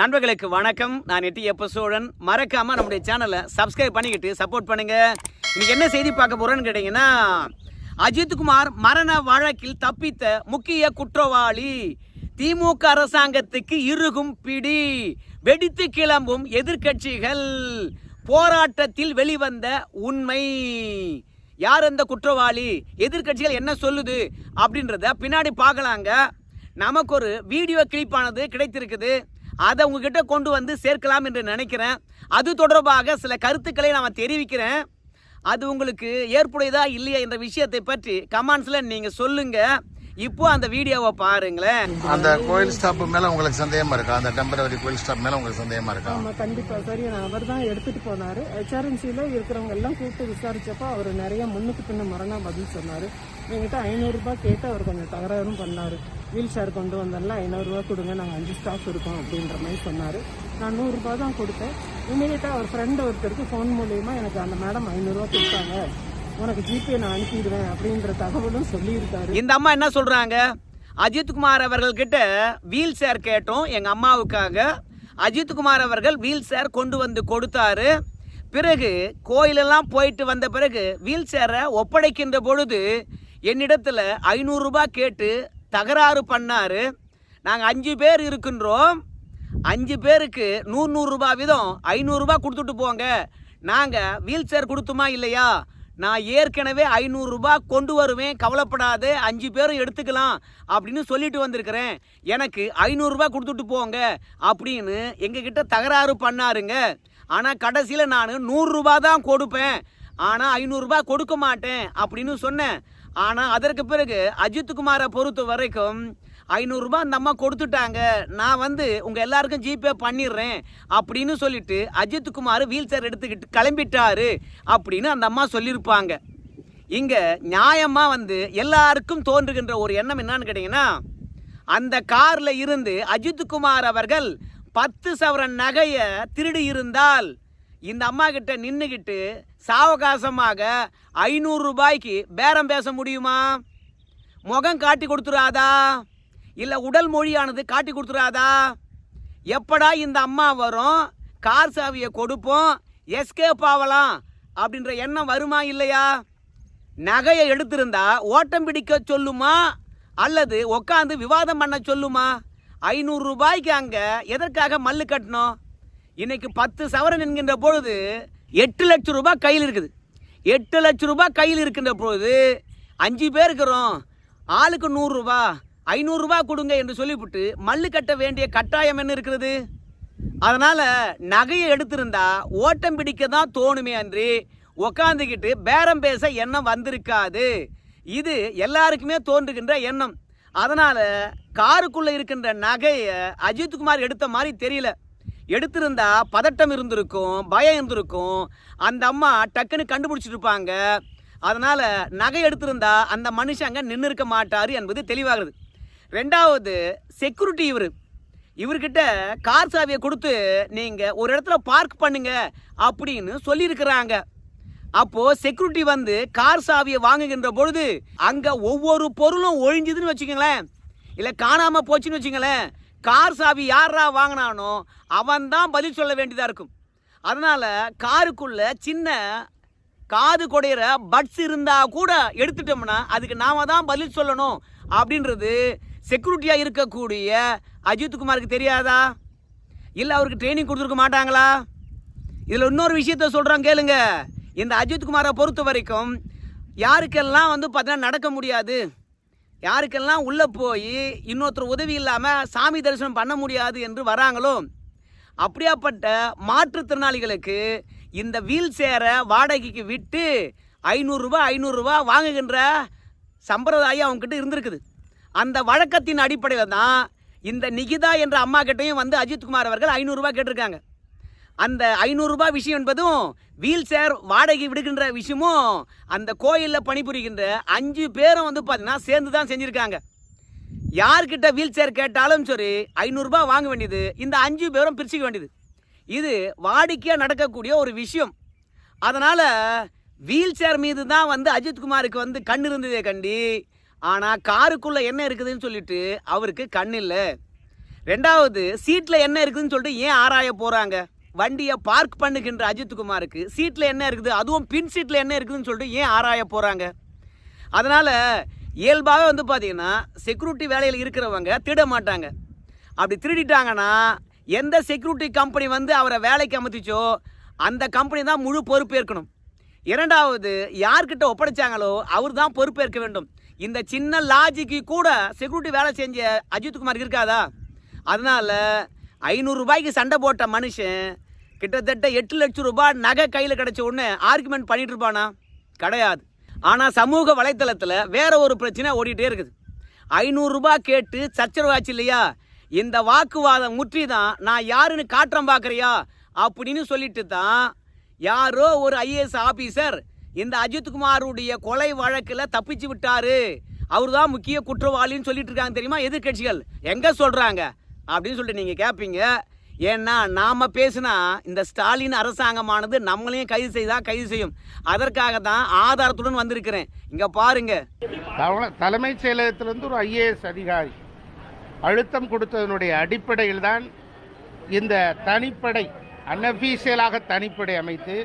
நண்பர்களுக்கு வணக்கம். நான் எட்டி எப்ப சோழன். மறக்காம நம்முடைய சேனலை சப்ஸ்கிரைப் பண்ணிக்கிட்டு சப்போர்ட் பண்ணுங்க. இன்னைக்கு என்ன செய்தி பார்க்க போறோன்னு கேட்டீங்கன்னா அஜித்குமார் மரண வழக்கில் தப்பித்த முக்கிய குற்றவாளி. திமுக அரசாங்கத்துக்கு இறுகும் பிடி. வெடித்து கிளம்பும் எதிர்க்கட்சிகள். போராட்டத்தில் வெளிவந்த உண்மை. யார் அந்த குற்றவாளி? எதிர்க்கட்சிகள் என்ன சொல்லுது? அப்படின்றத பின்னாடி பார்க்கலாங்க. நமக்கு ஒரு வீடியோ கிளிப்பானது கிடைத்திருக்குது. அதை உங்ககிட்ட கொண்டு வந்து சேர்க்கலாம் என்று நினைக்கிறேன். அது தொடர்பாக சில கருத்துக்களை நான் தெரிவிக்கிறேன். அது உங்களுக்கு ஏற்புடையதா இல்லையா என்ற விஷயத்தை பற்றி கமெண்ட்ஸில் நீங்கள் சொல்லுங்கள் இப்போ அந்த வீடியோவை பாருங்களேன். அந்த கோயில் ஸ்டாப் மேல உங்களுக்கு சந்தேகமா இருக்கா? அந்த டெம்பரவரி கோயில் ஸ்டாப் மேல உங்களுக்கு சந்தேகமா இருக்கா? ஆமா கண்டிப்பா. சரியான அவர் தான் எடுத்துட்டு போனாரு. ஹெச்ஆர்என்சில இருக்கிறவங்க எல்லாம் கூப்பிட்டு விசாரிச்சப்போ அவர் நிறைய முன்னுக்கு பின்ன மரணா பதில் சொன்னாரு. என்கிட்ட ஐநூறு ரூபாய் கேட்டு அவர் கொஞ்சம் தகராறும் பண்ணாரு. வீல் சேர் கொண்டு வந்தோம்ல ஐநூறு ரூபாய் கொடுங்க நாங்க அஞ்சு ஸ்டாஃப் இருக்கோம் அப்படின்ற மாதிரி சொன்னாரு. நான் நூறு ரூபாய் தான் கொடுத்தேன். இமீடியட்டா அவர் ஃப்ரெண்ட் ஒருத்தருக்கு ஃபோன் மூலியமா எனக்கு அந்த மேடம் ஐநூறு ரூபாய் கொடுத்தாங்க. உனக்கு ஜிபே நான் அனுப்பிடுவேன் அப்படின்ற தகவலும் சொல்லியிருக்காரு. இந்த அம்மா என்ன சொல்றாங்க? அஜித்குமார் அவர்கள்கிட்ட வீல் சேர் கேட்டோம். எங்க அம்மாவுக்காக. அஜித்குமார் அவர்கள் வீல் சேர் கொண்டு வந்து கொடுத்தாரு. பிறகு கோயிலெல்லாம் போயிட்டு வந்த பிறகு வீல் சேரை ஒப்படைக்கின்ற பொழுது என்னிடத்துல ஐநூறுரூபா கேட்டு தகராறு பண்ணார். நாங்கள் அஞ்சு பேர் இருக்கின்றோம். அஞ்சு பேருக்கு நூறு நூறுரூபா வீதம் ஐநூறுரூபா கொடுத்துட்டு போங்க. நாங்கள் வீல் சேர் கொடுத்துமா இல்லையா? நான் ஏற்கனவே ஐநூறுரூபா கொண்டு வருவேன் கவலைப்படாத அஞ்சு பேரும் எடுத்துக்கலாம் அப்படின்னு சொல்லிட்டு வந்திருக்கிறேன். எனக்கு ஐநூறுரூபா கொடுத்துட்டு போங்க அப்படின்னு எங்ககிட்ட தகராறு பண்ணாருங்க. ஆனால் கடைசியில் நான் நூறுரூபா தான் கொடுப்பேன். ஆனால் ஐநூறுரூபா கொடுக்க மாட்டேன் அப்படின்னு சொன்னேன். ஆனால் அதற்கு பிறகு அஜித்குமாரை பொறுத்த வரைக்கும் ஐநூறுரூபா அந்த அம்மா கொடுத்துட்டாங்க. நான் வந்து உங்கள் எல்லாருக்கும் ஜிபே பண்ணிடுறேன் அப்படின்னு சொல்லிட்டு அஜித்குமார் வீல் சேர் எடுத்துக்கிட்டு கிளம்பிட்டாரு அப்படின்னு அந்த அம்மா சொல்லியிருப்பாங்க. இங்கே நியாயமாக வந்து எல்லாருக்கும் தோன்றுகின்ற ஒரு எண்ணம் என்னன்னு கேட்டிங்கன்னா அந்த காரில் இருந்து அஜித்குமார் அவர்கள் பத்து சவரன் நகையை திருடி இருந்தால் இந்த அம்மா கிட்ட நின்றுக்கிட்டு சாவகாசமாக ஐநூறு ரூபாய்க்கு பேரம் பேச முடியுமா? முகம் காட்டி கொடுத்துடாதா இல்லை உடல் மொழியானது காட்டி கொடுத்துடாதா எப்படா இந்த அம்மா வரும்? கார் சாவியை கொடுப்போம் எஸ்கேப் ஆகலாம் அப்படின்ற எண்ணம் வருமா இல்லையா? நகையை எடுத்திருந்தா ஓட்டம் பிடிக்க சொல்லுமா? அல்லது உட்காந்து விவாதம் பண்ண சொல்லுமா? ஐநூறு ரூபாய்க்கு அங்கே எதற்காக மல்லு கட்டணும் இன்னைக்கு பத்து சவரன் என்கின்ற பொழுது எட்டு லட்சம் ரூபாய் கையில் இருக்குது. எட்டு லட்சம் ரூபாய் கையில் இருக்கின்ற பொழுது அஞ்சு பேர் இருக்கிறோம். ஆளுக்கு நூறுரூபா ஐநூறுரூவா கொடுங்க என்று சொல்லிவிட்டு மல்லு கட்ட வேண்டிய கட்டாயம் என்ன இருக்கிறது? அதனால் நகையை எடுத்திருந்தா ஓட்டம் பிடிக்க தான் தோணுமே அன்றி உக்காந்துக்கிட்டு பேரம் பேச எண்ணம் வந்திருக்காது. இது எல்லாருக்குமே தோன்றுகின்ற எண்ணம். அதனால் காருக்குள்ளே இருக்கின்ற நகையை அஜித்குமார் எடுத்த மாதிரி தெரியல. எடுத்திருந்தா பதட்டம் இருந்திருக்கும் பயம் இருந்திருக்கும். அந்த அம்மா டக்குன்னு கண்டுபிடிச்சிருப்பாங்க அதனால் நகை எடுத்திருந்தா அந்த மனுஷன் அங்கே நின்று இருக்க மாட்டார் என்பது தெளிவாகுது ரெண்டாவது செக்யூரிட்டி இவர். இவர்கிட்ட கார் சாவியை கொடுத்து நீங்கள் ஒரு இடத்துல பார்க் பண்ணுங்க அப்படின்னு சொல்லியிருக்கிறாங்க. அப்போது செக்யூரிட்டி வந்து கார் சாவியை வாங்குகின்ற பொழுது அங்கே ஒவ்வொரு பொருளும் ஒழிஞ்சுதுன்னு வச்சுக்கோங்களேன். இல்லை காணாமல் போச்சுன்னு வச்சுங்களேன் கார் சாவி யாரா வாங்கினானோ அவன் தான் பதில் சொல்ல வேண்டியதாக இருக்கும். அதனால் காருக்குள்ள சின்ன காது குடையிற பட்ஸ் இருந்தால் கூட எடுத்துட்டோம்னா அதுக்கு நாம தான் பதில் சொல்லணும் அப்படின்றது செக்யூரிட்டியாக இருக்கக்கூடிய அஜித்குமாருக்கு தெரியாதா? இல்லை அவருக்கு ட்ரைனிங் கொடுத்துருக்க மாட்டாங்களா? இதில் இன்னொரு விஷயத்த சொல்கிறோம் கேளுங்க. இந்த அஜித்குமாரை பொறுத்த வரைக்கும் யாருக்கெல்லாம் வந்து பார்த்தீங்கன்னா நடக்க முடியாது யாருக்கெல்லாம் உள்ளே போய் இன்னொருத்தர் உதவி இல்லாமல் சாமி தரிசனம் பண்ண முடியாது என்று வராங்களோ அப்படியாப்பட்ட மாற்றுத்திறனாளிகளுக்கு இந்த வீல் சேரை வாடகைக்கு விட்டு ஐநூறுரூவா ஐநூறுரூவா வாங்குகின்ற சம்பிரதாயம் அவங்ககிட்ட இருந்திருக்குது. அந்த வழக்கத்தின் அடிப்படையில் தான் இந்த நிகிதா என்ற அம்மா கிட்டையும் வந்து அஜித்குமார் அவர்கள் ஐநூறுரூவா கேட்டிருக்காங்க. அந்த ஐநூறுரூபா விஷயம் என்பதும் வீல் சேர் வாடகை விடுகின்ற விஷயமும் அந்த கோயிலில் பணிபுரிகின்ற அஞ்சு பேரும் வந்து பார்த்தீங்கன்னா சேர்ந்து தான் செஞ்சுருக்காங்க. யார்கிட்ட வீல் சேர் கேட்டாலும் சரி ஐநூறுரூபா வாங்க வேண்டியது இந்த அஞ்சு பேரும் பிரிச்சுக்க வேண்டியது. இது வாடிக்கையாக நடக்கக்கூடிய ஒரு விஷயம். அதனால் வீல் சேர் மீது தான் வந்து அஜித்குமாருக்கு வந்து கண் இருந்ததே கண்டி ஆனால் காருக்குள்ளே என்ன இருக்குதுன்னு சொல்லிட்டு அவருக்கு கண் இல்லை. ரெண்டாவது சீட்டில் என்ன இருக்குதுன்னு சொல்லிட்டு ஏன் ஆராய போகிறாங்க வண்டியை பார்க் பண்ணுகின்ற அஜித்குமாருக்கு சீட்டில் என்ன இருக்குது? அதுவும் பின் சீட்டில் என்ன இருக்குதுன்னு சொல்லிட்டு ஏன் ஆராய போகிறாங்க அதனால் இயல்பாகவே வந்து பார்த்தீங்கன்னா செக்யூரிட்டி வேலையில் இருக்கிறவங்க திருட மாட்டாங்க. அப்படி திருடிட்டாங்கன்னா எந்த செக்யூரிட்டி கம்பெனி வந்து அவரை வேலைக்கு அமர்த்திச்சோ அந்த கம்பெனி தான் முழு பொறுப்பேற்கணும். இரண்டாவது யார்கிட்ட ஒப்படைச்சாங்களோ அவர் தான் பொறுப்பேற்க வேண்டும். இந்த சின்ன லாஜிக்கு கூட செக்யூரிட்டி வேலை செஞ்ச அஜித்குமார் இருக்காதா? அதனால் ஐநூறு ரூபாய்க்கு சண்டை போட்ட மனுஷன் கிட்டத்தட்ட எட்டு லட்சம் ரூபாய் நகை கையில் கிடைச்ச உடனே ஆர்குமெண்ட் பண்ணிட்டு இருப்பானா? கிடையாது. ஆனால் சமூக வலைத்தளத்தில் வேற ஒரு பிரச்சனை ஓடிட்டே இருக்குது. ஐநூறுரூபா கேட்டு சச்சரவாச்சு இல்லையா? இந்த வாக்குவாதம் முற்றி தான் நான் யாருன்னு காற்றம் பார்க்குறியா? அப்படின்னு சொல்லிட்டு தான் யாரோ ஒரு ஐஏஎஸ் ஆஃபீஸர் இந்த அஜித்குமாருடைய கொலை வழக்கில் தப்பிச்சு விட்டாரு. அவர் தான் முக்கிய குற்றவாளின்னு சொல்லிட்டு இருக்காங்க தெரியுமா? எதிர்க்கட்சிகள். எங்கே சொல்கிறாங்க அப்படின்னு சொல்லிட்டு நீங்கள் கேட்பீங்க ஏன்னா நாம் பேசினா இந்த ஸ்டாலின் அரசாங்கமானது நம்மளையும் கைது செய்தா கைது செய்யும். அதற்காக தான் ஆதாரத்துடன் வந்திருக்கிறேன். இங்கே பாருங்க. தலைமைச் செயலகத்திலிருந்து ஒரு ஐஏஎஸ் அதிகாரி அழுத்தம் கொடுத்ததனுடைய அடிப்படையில் தான் இந்த தனிப்படை அன்அஃபீஷியலாக தனிப்படை அமைத்து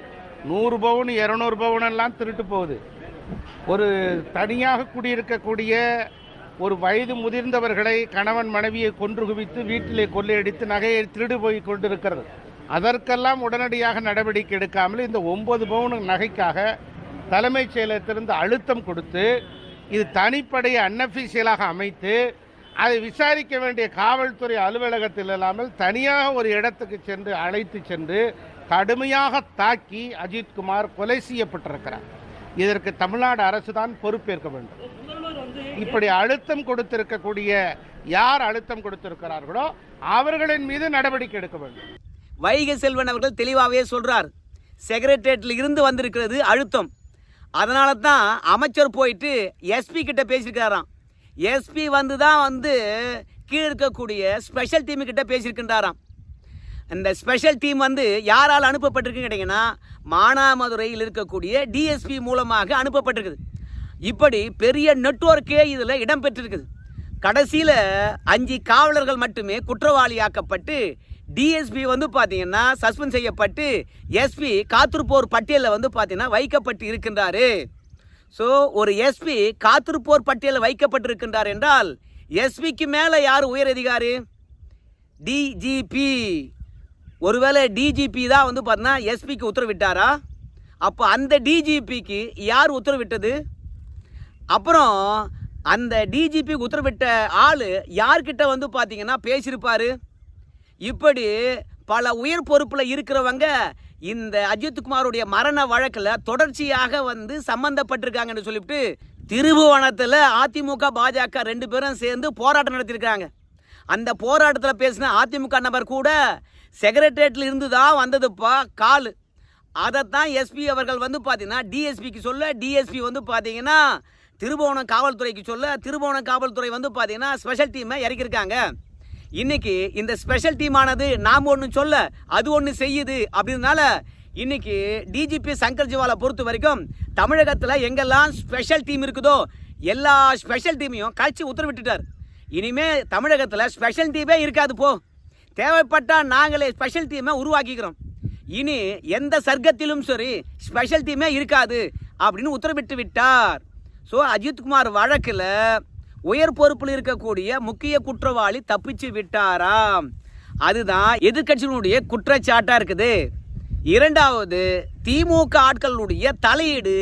நூறு பவுன் இரநூறு பவுன் எல்லாம் திருட்டு போகுது. ஒரு தனியாக குடியிருக்கக்கூடிய ஒரு வயது முதிர்ந்தவர்களை கணவன் மனைவியை கொன்று குவித்து வீட்டிலே கொள்ளையடித்து நகையை திருடு போய் கொண்டிருக்கிறது. அதற்கெல்லாம் உடனடியாக நடவடிக்கை எடுக்காமல் இந்த ஒன்பது பவுன் நகைக்காக தலைமைச் செயலகத்திலிருந்து அழுத்தம் கொடுத்து இது தனிப்படையை அன்அஃபிஷியலாக அமைத்து அதை விசாரிக்க வேண்டிய காவல்துறை அலுவலகத்தில் இல்லாமல் தனியாக ஒரு இடத்துக்கு சென்று அழைத்து சென்று கடுமையாக தாக்கி அஜித்குமார் கொலை செய்யப்பட்டிருக்கிறார். இதற்கு தமிழ்நாடு அரசு தான் பொறுப்பேற்க வேண்டும். இப்படி அழுத்தம் கொடுத்திருக்கக்கூடிய யார் அழுத்தம் கொடுத்திருக்கிறார்களோ அவர்களின் மீது நடவடிக்கை எடுக்க வேண்டும். வைகை செல்வன் அவர்கள் தெளிவாகவே சொல்றார். செக்ரட்டேரியட்டில் இருந்து வந்திருக்கிறது அழுத்தம். அதனால தான் அமைச்சர் போயிட்டு எஸ்பி கிட்ட பேசியிருக்காராம் எஸ்பி வந்து தான் வந்து கீழே இருக்கக்கூடிய ஸ்பெஷல் டீமு கிட்ட பேசியிருக்கின்றாராம். இந்த ஸ்பெஷல் டீம் வந்து யாரால் அனுப்பப்பட்டிருக்குன்னு கேட்டிங்கன்னா மானாமதுரையில் இருக்கக்கூடிய டிஎஸ்பி மூலமாக அனுப்பப்பட்டிருக்குது. இப்படி பெரிய நெட்வொர்க்கே இதில் இடம்பெற்றிருக்குது கடைசியில் அஞ்சு காவலர்கள் மட்டுமே குற்றவாளியாக்கப்பட்டு டிஎஸ்பி வந்து பார்த்தீங்கன்னா சஸ்பெண்ட் செய்யப்பட்டு எஸ்பி காத்திருப்போர் பட்டியலில் வந்து பார்த்தீங்கன்னா வைக்கப்பட்டு இருக்கின்றாரு. ஸோ ஒரு எஸ்பி காத்திருப்போர் பட்டியலில் வைக்கப்பட்டிருக்கின்றார் என்றால் எஸ்பிக்கு மேலே யார் உயர் அதிகாரி டிஜிபி ஒருவேளை டிஜிபி தான் வந்து பார்த்தீங்கன்னா எஸ்பிக்கு உத்தரவிட்டாரா? அப்போ அந்த டிஜிபிக்கு யார் உத்தரவிட்டது? அப்புறம் அந்த டிஜிபிக்கு உத்தரவிட்ட ஆள் யார்கிட்ட வந்து பார்த்தீங்கன்னா பேசியிருப்பார்? இப்படி பல உயர் பொறுப்பில் இருக்கிறவங்க இந்த அஜித்குமாருடைய மரண வழக்கில் தொடர்ச்சியாக வந்து சம்மந்தப்பட்டிருக்காங்கன்னு சொல்லிவிட்டு திருபுவனத்தில் அதிமுக பாஜக ரெண்டு பேரும் சேர்ந்து போராட்டம் நடத்தியிருக்காங்க அந்த போராட்டத்தில் பேசின அதிமுக நபர் கூட செக்ரட்டேரியட்டில் இருந்து தான் வந்ததுப்பா? கால். அதைத்தான் எஸ்பி அவர்கள் வந்து பார்த்தீங்கன்னா டிஎஸ்பிக்கு சொல்ல டிஎஸ்பி வந்து பார்த்தீங்கன்னா திருபுவனம் காவல்துறைக்கு சொல்ல திருபுவனம் காவல்துறை வந்து பார்த்தீங்கன்னா ஸ்பெஷல் டீமை இறக்கியிருக்காங்க. இன்னைக்கு இந்த ஸ்பெஷல் டீமானது நாம் ஒன்று சொல்ல அது ஒன்று செய்யுது அப்படின்றனால இன்னைக்கு டிஜிபி சங்கர் ஜிவாலை பொறுத்த வரைக்கும் தமிழகத்தில் எங்கெல்லாம் ஸ்பெஷல் டீம் இருக்குதோ எல்லா ஸ்பெஷல் டீமையும் கழிச்சு உத்தரவிட்டுட்டார். இனிமே தமிழகத்தில் ஸ்பெஷல் டீமே இருக்காது போ. தேவைப்பட்டால் நாங்களே ஸ்பெஷல் டீமை உருவாக்கிக்கிறோம். இனி எந்த சர்க்கத்திலும் சரி ஸ்பெஷல் டீமே இருக்காது அப்படின்னு உத்தரவிட்டு விட்டார். ஸோ அஜித்குமார் வழக்கில் உயர் பொறுப்பில் இருக்கக்கூடிய முக்கிய குற்றவாளி தப்பிச்சு விட்டாராம். அதுதான் எதிர்க்கட்சியினுடைய குற்றச்சாட்டாக இருக்குது. இரண்டாவது திமுக ஆட்களுடைய தலையீடு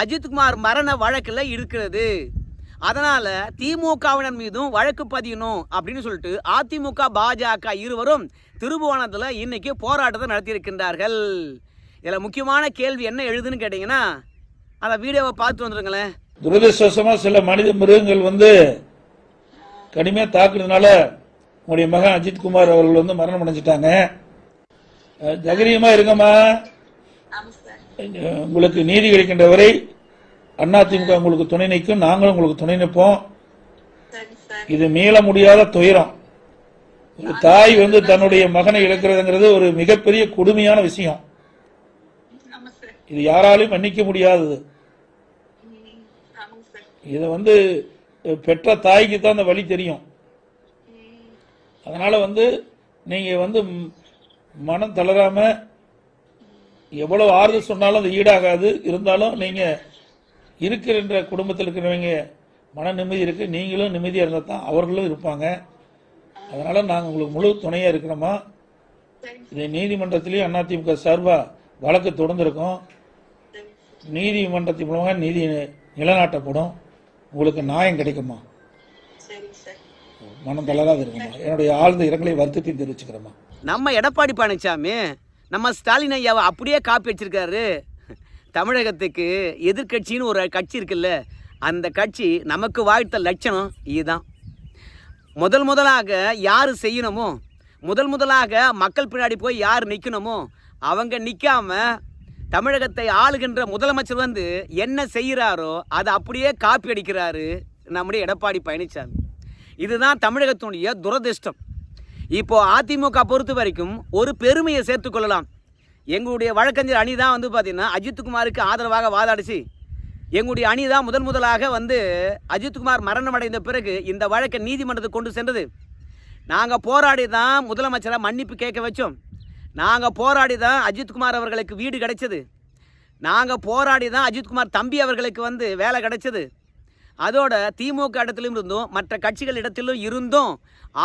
அஜித்குமார் மரண வழக்கில் இருக்கிறது. அதனால திமுகவினர் மீதும் வழக்கு பதியணும் அப்படின்னு சொல்லிட்டு அதிமுக பாஜக இருவரும் திருபுவனத்தில் இன்னைக்கு போராட்டத்தை நடத்தியிருக்கின்றார்கள். இதில் முக்கியமான கேள்வி என்ன எழுதுன்னு கேட்டிங்கன்னா அந்த வீடியோவை பார்த்து வந்துருங்களேன். துரதிருஷ்டவசமா சில மனித மிருகங்கள் வந்து கடுமையா தாக்குறதுனால உங்களுடைய மகன் அஜித்குமார் அவர்கள் வந்து மரணம் அடைஞ்சிட்டாங்க. அஹ், தைரியமா இருங்கம்மா. உங்களுக்கு நீதி கிடைக்கின்ற வரை அதிமுக உங்களுக்கு துணை நிற்கும் நாங்களும் உங்களுக்கு துணை நிற்போம். இது மீள முடியாத துயரம். ஒரு தாய் வந்து தன்னுடைய மகனை இழக்கிறதுங்கிறது ஒரு மிகப்பெரிய கொடுமையான விஷயம். இது யாராலையும் மன்னிக்க முடியாதது. இதை வந்து பெற்ற தாய்க்கு தான் அந்த வழி தெரியும். அதனால வந்து நீங்க வந்து மனம் தளராம எவ்வளவு ஆறுதல் சொன்னாலும் அது ஈடாகாது. இருந்தாலும் நீங்க இருக்கிற குடும்பத்தில் இருக்கிறவங்க மன நிம்மதி இருக்கு. நீங்களும் நிம்மதியாக இருந்தால் தான் அவர்களும் இருப்பாங்க. அதனால நாங்கள் உங்களுக்கு முழு துணையாக இருக்கிறோமா? இதை நீதிமன்றத்திலேயும் அதிமுக சார்பாக வழக்கு தொடர்ந்துருக்கோம். நீதிமன்றத்தின் மூலமாக நீதி நிலநாட்டப்படும். உங்களுக்கு நியாயம் கிடைக்குமா? மனம் தளராது இருக்குமா என்னுடைய ஆழ்ந்த இரங்கலை வருத்தத்தையும் தெரிவிச்சுக்கிறோமா நம்ம எடப்பாடி பழனிசாமி நம்ம ஸ்டாலின் ஐயாவை அப்படியே காப்பி வச்சிருக்காரு தமிழகத்துக்கு எதிர்க்கட்சின்னு ஒரு கட்சி இருக்குல்ல அந்த கட்சி நமக்கு வாழ்த்த லட்சணம் இதுதான். முதல் முதலாக யார் செய்யணுமோ முதல் முதலாக மக்கள் பின்னாடி போய் யார் நிற்கணுமோ அவங்க நிற்காம தமிழகத்தை ஆளுகின்ற முதலமைச்சர் வந்து என்ன செய்கிறாரோ அதை அப்படியே காப்பி அடிக்கிறாரு நம்முடைய எடப்பாடி பழனிசாமி இதுதான் தமிழகத்தினுடைய துரதிர்ஷ்டம். இப்போ அதிமுக பொறுத்த வரைக்கும் ஒரு பெருமையை சேர்த்துக்கொள்ளலாம் எங்களுடைய வழக்கறிஞர் அணி தான் வந்து பார்த்தீங்கன்னா அஜித்குமாருக்கு ஆதரவாக வாதாடிச்சு. எங்களுடைய அணி தான் முதன் முதலாக வந்து அஜித்குமார் மரணம் அடைந்த பிறகு இந்த வழக்கை நீதிமன்றத்துக்கு கொண்டு சென்றது. நாங்கள் போராடி தான் முதலமைச்சரை மன்னிப்பு கேட்க வச்சோம். நாங்கள் போராடி தான் அஜித்குமார் அவர்களுக்கு வீடு கிடைச்சது. நாங்கள் போராடி தான் அஜித்குமார் தம்பி அவர்களுக்கு வந்து வேலை கிடைச்சது. அதோட திமுக இடத்திலும் இருந்தும் மற்ற கட்சிகள் இடத்திலும் இருந்தும்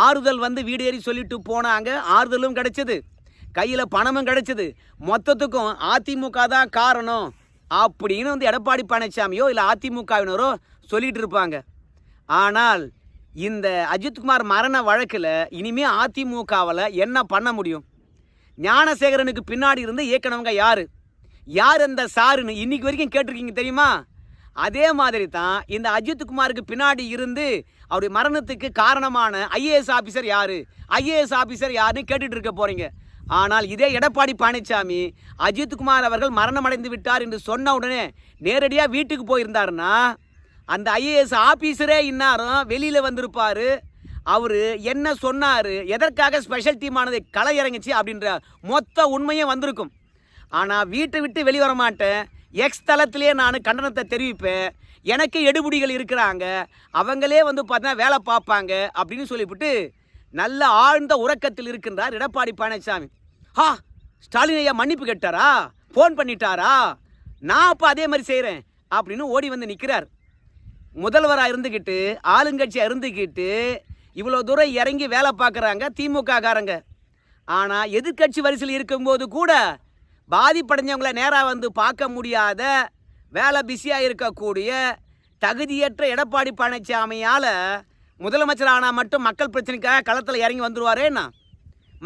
ஆறுதல் வந்து வீடு ஏறி சொல்லிட்டு போனாங்க. ஆறுதலும் கிடைச்சது. கையில் பணமும் கிடைச்சது. மொத்தத்துக்கும் அதிமுக தான் காரணம் அப்படின்னு வந்து எடப்பாடி பழனிசாமியோ இல்லை அதிமுகவினரோ சொல்லிகிட்டு இருப்பாங்க. ஆனால் இந்த அஜித்குமார் மரண வழக்கில் இனிமேல் அதிமுகவில் என்ன பண்ண முடியும்? ஞானசேகரனுக்கு பின்னாடி இருந்து இயக்குனவங்க யார்? யார் அந்த சாருன்னு இன்னைக்கு வரைக்கும் கேட்டிருக்கீங்க தெரியுமா? அதே மாதிரி தான் இந்த அஜித்குமாருக்கு பின்னாடி இருந்து அவருடைய மரணத்துக்கு காரணமான ஐஏஎஸ் ஆஃபீஸர் யார்? ஐஏஎஸ் ஆஃபீஸர் யாருன்னு கேட்டுட்டு இருக்க போகிறீங்க ஆனால் இதே எடப்பாடி பழனிசாமி அஜித்குமார் அவர்கள் மரணம் அடைந்து விட்டார் என்று சொன்ன உடனே நேரடியாக வீட்டுக்கு போயிருந்தாருன்னா அந்த ஐஏஎஸ் ஆஃபீஸரே இன்னாரும் வெளியில் வந்திருப்பார். அவர் என்ன சொன்னார் எதற்காக ஸ்பெஷல் டீமானதை களை இறங்குச்சு அப்படின்ற மொத்த உண்மையும் வந்திருக்கும். ஆனால் வீட்டை விட்டு வெளியே வர மாட்டேன். எக்ஸ் தளத்திலே நான் கண்டனத்தை தெரிவிப்பேன். எனக்கு எடுபடிகள் இருக்கிறாங்க. அவங்களே வந்து பார்த்தீங்கன்னா வேலை பார்ப்பாங்க அப்படின்னு சொல்லிவிட்டு நல்ல ஆழ்ந்த உறக்கத்தில் இருக்கின்றார் எடப்பாடி பழனிசாமி ஹா ஸ்டாலின் ஐயா மன்னிப்பு கேட்டாரா? ஃபோன் பண்ணிட்டாரா? நான் அப்போ அதே மாதிரி செய்கிறேன் அப்படின்னு ஓடி வந்து நிற்கிறார் முதல்வராக இருந்துக்கிட்டு ஆளுங்கட்சியாக இருந்துக்கிட்டு இவ்வளோ தூரம் இறங்கி வேலை பார்க்குறாங்க திமுக காரங்க ஆனால் எதிர்க்கட்சி வரிசையில் இருக்கும்போது கூட பாதிப்படைஞ்சவங்கள நேராக வந்து பார்க்க முடியாத வேலை பிஸியாக இருக்கக்கூடிய தகுதியற்ற எடப்பாடி பழனிசாமியால் முதலமைச்சர் ஆனால் மட்டும் மக்கள் பிரச்சனைக்காக களத்தில் இறங்கி வந்துருவாரேண்ணா.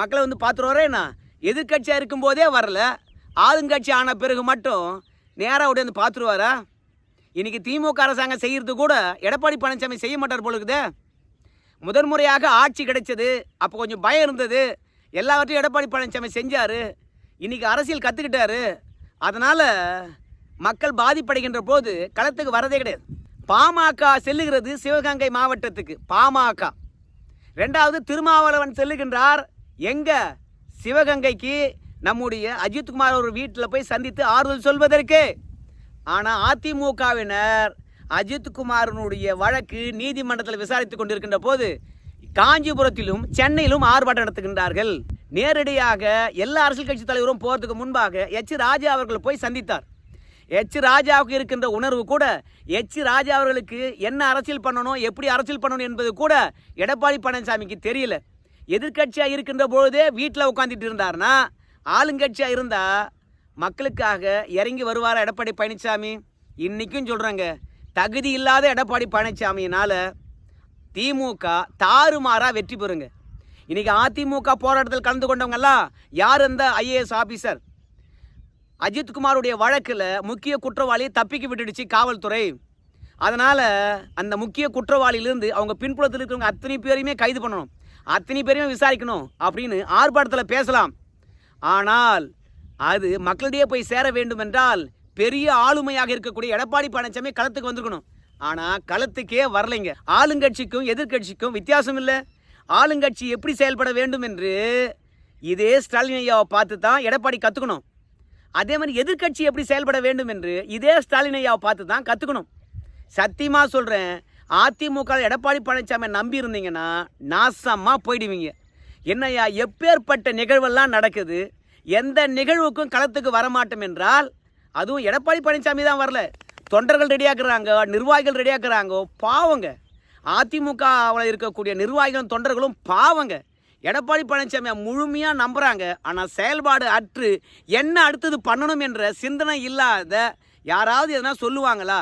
மக்களை வந்து பார்த்துருவாரேண்ணா. எதிர்க்கட்சியாக இருக்கும்போதே வரல. ஆளுங்கட்சி ஆன பிறகு மட்டும் நேராக உடனே பார்த்துருவாரா? இன்னைக்கு திமுக அரசாங்கம் செய்கிறது கூட எடப்பாடி பழனிசாமி செய்ய மாட்டார் போல முதன்முறையாக முறையாக ஆட்சி கிடைச்சது அப்போ கொஞ்சம் பயம் இருந்தது. எல்லாவற்றையும் எடப்பாடி பழனிசாமி செஞ்சார். இன்றைக்கி அரசியல் கற்றுக்கிட்டாரு அதனால் மக்கள் பாதிப்படைகின்ற போது களத்துக்கு வரதே கிடையாது. பாமக செல்லுகிறது சிவகங்கை மாவட்டத்துக்கு. பாமக. ரெண்டாவது திருமாவளவன் செல்லுகின்றார். எங்கே? சிவகங்கைக்கு நம்முடைய அஜித்குமார் ஒரு வீட்டில் போய் சந்தித்து ஆறுதல் சொல்வதற்கு. ஆனால் அதிமுகவினர் அஜித்குமாரனுடைய வழக்கு நீதிமன்றத்தில் விசாரித்துக் கொண்டிருக்கின்ற போது காஞ்சிபுரத்திலும் சென்னையிலும் ஆர்ப்பாட்டம் நடத்துகின்றார்கள். நேரடியாக எல்லா அரசியல் கட்சி தலைவரும் போகிறதுக்கு முன்பாக எச். ராஜா அவர்கள் போய் சந்தித்தார். எச். ராஜாவுக்கு இருக்கின்ற உணர்வு கூட எச். ராஜா அவர்களுக்கு என்ன அரசியல் பண்ணணும் எப்படி அரசியல் பண்ணணும் என்பது கூட எடப்பாடி பழனிசாமிக்கு தெரியல. எதிர்க்கட்சியாக இருக்கின்ற பொழுதே வீட்டில் உட்காந்துட்டு இருந்தார்னா ஆளுங்கட்சியாக இருந்தால் மக்களுக்காக இறங்கி வருவாரா எடப்பாடி பழனிசாமி இன்றைக்கும் சொல்கிறாங்க தகுதி இல்லாத எடப்பாடி பழனிசாமியினால் திமுக தாறுமாறாக வெற்றி பெறுங்க. இன்னைக்கு அதிமுக போராட்டத்தில் கலந்து கொண்டவங்கெல்லாம் யார் இந்த ஐஏஎஸ் ஆஃபீஸர் அஜித்குமாருடைய வழக்கில் முக்கிய குற்றவாளியை தப்பிக்க விட்டுடுச்சு காவல்துறை. அதனால் அந்த முக்கிய குற்றவாளியிலிருந்து அவங்க பின்புலத்தில் இருக்கிறவங்க அத்தனை பேரையுமே கைது பண்ணணும். அத்தனை பேரையும் விசாரிக்கணும் அப்படின்னு ஆர்ப்பாட்டத்தில் பேசலாம். ஆனால் அது மக்களிடையே போய் சேர வேண்டும் என்றால் பெரிய ஆளுமையாக இருக்கக்கூடிய எடப்பாடி பழனிசாமி களத்துக்கு வந்திருக்கணும். ஆனால் களத்துக்கே வரலைங்க. ஆளுங்கட்சிக்கும் எதிர்க்கட்சிக்கும் வித்தியாசம் இல்லை. ஆளுங்கட்சி எப்படி செயல்பட வேண்டும் என்று இதே ஸ்டாலின் ஐயாவை பார்த்து தான் எடப்பாடி கற்றுக்கணும் அதே மாதிரி எதிர்க்கட்சி எப்படி செயல்பட வேண்டும் என்று இதே ஸ்டாலின் ஐயாவை பார்த்து தான் கற்றுக்கணும் சத்தியமாக சொல்கிறேன் அதிமுக எடப்பாடி பழனிசாமி நம்பி இருந்தீங்கன்னா நாசமாக போயிடுவீங்க. என்னையா எப்பேற்பட்ட நிகழ்வெல்லாம் நடக்குது? எந்த நிகழ்வுக்கும் களத்துக்கு வரமாட்டோம் என்றால் அதுவும் எடப்பாடி பழனிசாமி தான் வரல. தொண்டர்கள் ரெடியாக்குறாங்க நிர்வாகிகள் ரெடியாக்குறாங்க பாவங்க. அதிமுகவில் இருக்கக்கூடிய நிர்வாகிகளும் தொண்டர்களும் பாவங்க. எடப்பாடி பழனிசாமியை முழுமையாக நம்புகிறாங்க ஆனால் செயல்பாடு அற்று என்ன அடுத்தது பண்ணணும் என்ற சிந்தனை இல்லாத யாராவது எதனா சொல்லுவாங்களா?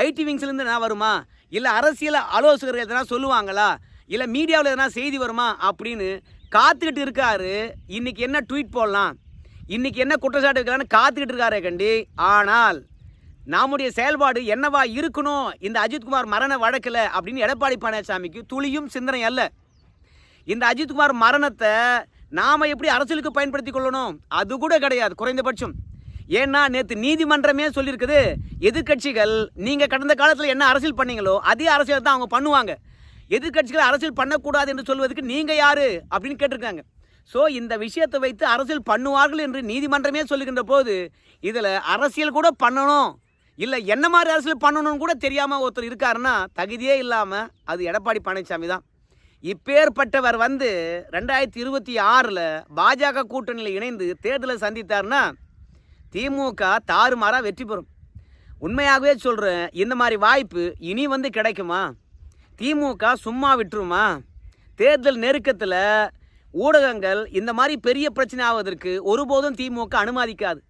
ஐடி விங்ஸ்லேருந்து எதனா வருமா? இல்லை அரசியல் ஆலோசகர்கள் எதனா சொல்லுவாங்களா? இல்லை மீடியாவில் எதனா செய்தி வருமா? அப்படின்னு காத்துக்கிட்டு இருக்காரு. இன்றைக்கி என்ன ட்வீட் போடலாம்? இன்றைக்கி என்ன குற்றச்சாட்டு வைக்கலான்னு காத்துக்கிட்டு இருக்காரே கண்டி. ஆனால் நம்முடைய செயல்பாடு என்னவா இருக்கணும்? இந்த அஜித்குமார் மரண வழக்கில் அப்படின்னு எடப்பாடி பழனிசாமிக்கு துளியும் சிந்தனை அல்ல. இந்த அஜித்குமார் மரணத்தை நாம் எப்படி அரசியலுக்கு பயன்படுத்தி கொள்ளணும்? அது கூட கிடையாது குறைந்தபட்சம். ஏன்னா நேற்று நீதிமன்றமே சொல்லியிருக்குது எதிர்க்கட்சிகள் நீங்கள் கடந்த காலத்தில் என்ன அரசியல் பண்ணீங்களோ அதே அரசியல் தான் அவங்க பண்ணுவாங்க. எதிர்கட்சிகள் அரசியல் பண்ணக்கூடாது என்று சொல்வதற்கு நீங்கள் யார்? அப்படின்னு கேட்டிருக்காங்க. ஸோ இந்த விஷயத்தை வைத்து அரசியல் பண்ணுவார்கள் என்று நீதிமன்றமே சொல்லுகின்ற போது இதில் அரசியல் கூட பண்ணணும். இல்லை என்ன மாதிரி அரசியல் பண்ணணும்னு கூட தெரியாமல் ஒருத்தர் இருக்காருன்னா தகுதியே இல்லாமல் அது எடப்பாடி பழனிசாமி தான். இப்பேற்பட்டவர் வந்து ரெண்டாயிரத்தி இருபத்தி ஆறில் பாஜக கூட்டணியில் இணைந்து தேர்தலை சந்தித்தார்னா திமுக தாறுமாறாக வெற்றி பெறும். உண்மையாகவே சொல்கிறேன் இந்த மாதிரி வாய்ப்பு இனி வந்து கிடைக்குமா? திமுக சும்மா விட்டுருமா? தேர்தல் நெருக்கத்தில் ஊடகங்கள் இந்த மாதிரி பெரிய பிரச்சனை ஆவதற்கு ஒருபோதும் திமுக அனுமதிக்காது.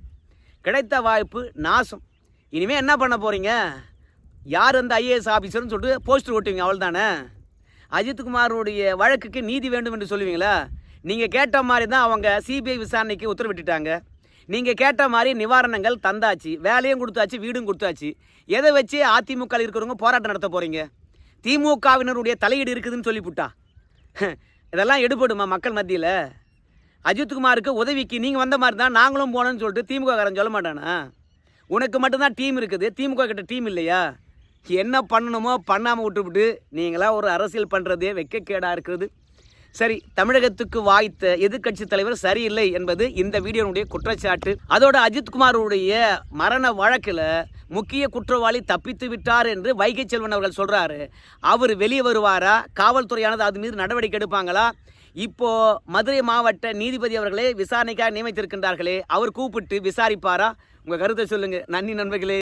கிடைத்த வாய்ப்பு நாசம். இனிமேல் என்ன பண்ண போகிறீங்க யார் அந்த ஐஏஎஸ் ஆஃபீஸர்னு சொல்லிட்டு போஸ்டர் ஓட்டுவீங்க அவள் தானே அஜித்குமாரோடைய வழக்குக்கு நீதி வேண்டும் என்று சொல்லுவீங்களா? நீங்கள் கேட்ட மாதிரி தான் அவங்க சிபிஐ விசாரணைக்கு உத்தரவிட்டுட்டாங்க. நீங்கள் கேட்ட மாதிரி நிவாரணங்கள் தந்தாச்சு வேலையும் கொடுத்தாச்சு வீடும் கொடுத்தாச்சு. எதை வச்சு அதிமுக இருக்கிறவங்க போராட்டம் நடத்த போகிறீங்க திமுகவினருடைய தலையீடு இருக்குதுன்னு சொல்லிவிட்டா இதெல்லாம் எடுபடுமா மக்கள் மத்தியில்? அஜித்குமாருக்கு உதவிக்கு நீங்கள் வந்த மாதிரி தான் நாங்களும் போனோம்னு சொல்லிட்டு திமுககாரன் சொல்ல மாட்டானா? உனக்கு மட்டும்தான் டீம் இருக்குது திமுக கிட்ட டீம் இல்லையா? என்ன பண்ணணுமோ பண்ணாமல் விட்டுவிட்டு நீங்களாம் ஒரு அரசியல் பண்ணுறதே வெக்கக்கேடாக இருக்கிறது சரி தமிழகத்துக்கு வாய்த்த எதிர்க்கட்சி தலைவர் சரியில்லை என்பது இந்த வீடியோனுடைய குற்றச்சாட்டு. அதோட அஜித்குமாருடைய மரண வழக்கில் முக்கிய குற்றவாளி தப்பித்து விட்டார் என்று வைகை செல்வன் அவர்கள் சொல்றாரு. அவர் வெளியே வருவாரா? காவல்துறையானது அது மீது நடவடிக்கை எடுப்பாங்களா? இப்போ மதுரை மாவட்ட நீதிபதி அவர்களே விசாரணைக்காக நியமித்திருக்கின்றார்களே அவர் கூப்பிட்டு விசாரிப்பாரா? உங்க கருத்தை சொல்லுங்க. நன்றி நண்பர்களே.